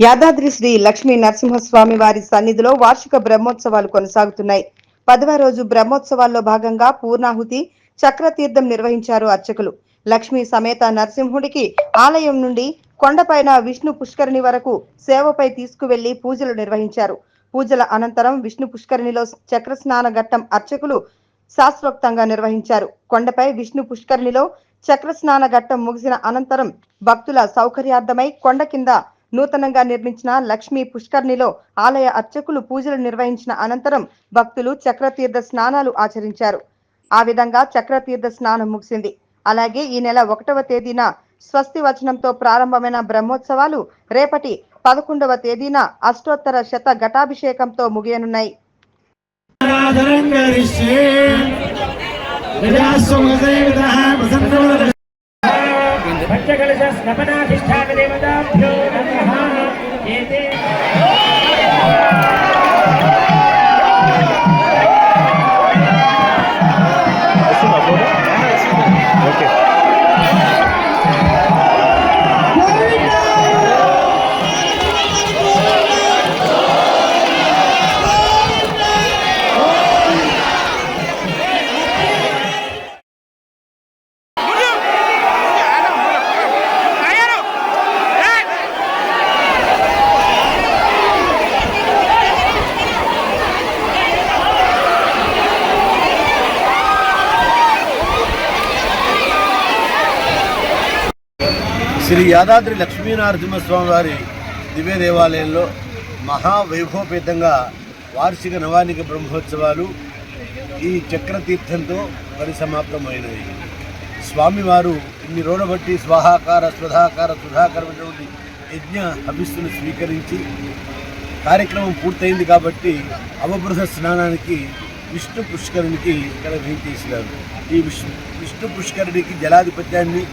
యాదాద్రి శ్రీ లక్ష్మీ నరసింహస్వామి వారి సన్నిధిలో వార్షిక బ్రహ్మోత్సవాలు కొనసాగుతున్నాయి. పదవ రోజు బ్రహ్మోత్సవాల్లో భాగంగా పూర్ణాహుతి చక్రతీర్థం నిర్వహించారు అర్చకులు. లక్ష్మీ సమేత నరసింహుడికి ఆలయం నుండి కొండపైన విష్ణు పుష్కరిణి వరకు సేవపై తీసుకువెళ్ళి పూజలు నిర్వహించారు. పూజల అనంతరం విష్ణు పుష్కరిణిలో చక్ర స్నాన ఘట్టం అర్చకులు శాస్త్రోక్తంగా నిర్వహించారు. కొండపై విష్ణు పుష్కరిణిలో చక్ర స్నాన ఘట్టం ముగిసిన అనంతరం భక్తుల సౌకర్యార్థమై కొండ కింద నూతనంగా నిర్మించిన లక్ష్మీ పుష్కర్ణిలో ఆలయ అర్చకులు పూజలు నిర్వహించిన అనంతరం భక్తులు చక్రతీర్థ స్నానాలు ఆచరించారు. ఆ విధంగా చక్రతీర్థ స్నానం ముగిసింది. అలాగే ఈ నెల ఒకటవ తేదీన స్వస్తి వచనంతో ప్రారంభమైన బ్రహ్మోత్సవాలు రేపటి పదకొండవ తేదీన అష్టోత్తర శత ఘటాభిషేకంతో ముగియనున్నాయి. పంచకలశ స్నపనాధిష్టాన దేవతాభ్యో నమః శ్రీ యాదాద్రి లక్ష్మీనరసింహస్వామి వారి దివ్య దేవాలయంలో మహావైభవపేతంగా వార్షిక నవానిక బ్రహ్మోత్సవాలు ఈ చక్రతీర్థంతో పరిసమాప్తమైనవి. స్వామివారు ఇన్ని రోజుల బట్టి స్వాహాకార స్వధాకార సుధాకరమైనటువంటి యజ్ఞ హవిస్సును స్వీకరించి కార్యక్రమం పూర్తయింది కాబట్టి అవబృహ స్నానానికి విష్ణు పుష్కరునికి ఇక్కడ వేయించేసినారు ఈ విష్ణు విష్ణు పుష్కరునికి జలాధిపత్యాన్ని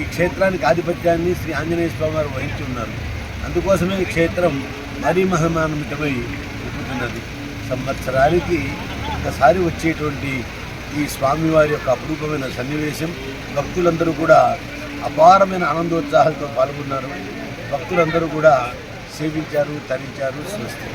ఈ క్షేత్రానికి ఆధిపత్యాన్ని శ్రీ ఆంజనేయ స్వామి వారు వహించి ఉన్నారు. అందుకోసమే ఈ క్షేత్రం మరీ మహమాన్వితమై ఉంటున్నది సంవత్సరానికి ఒకసారి వచ్చేటువంటి ఈ స్వామివారి యొక్క అపురూపమైన సన్నివేశం భక్తులందరూ కూడా అపారమైన ఆనందోత్సాహాలతో పాల్గొన్నారు. భక్తులందరూ కూడా సేవించారు తరించారు స్వస్తి.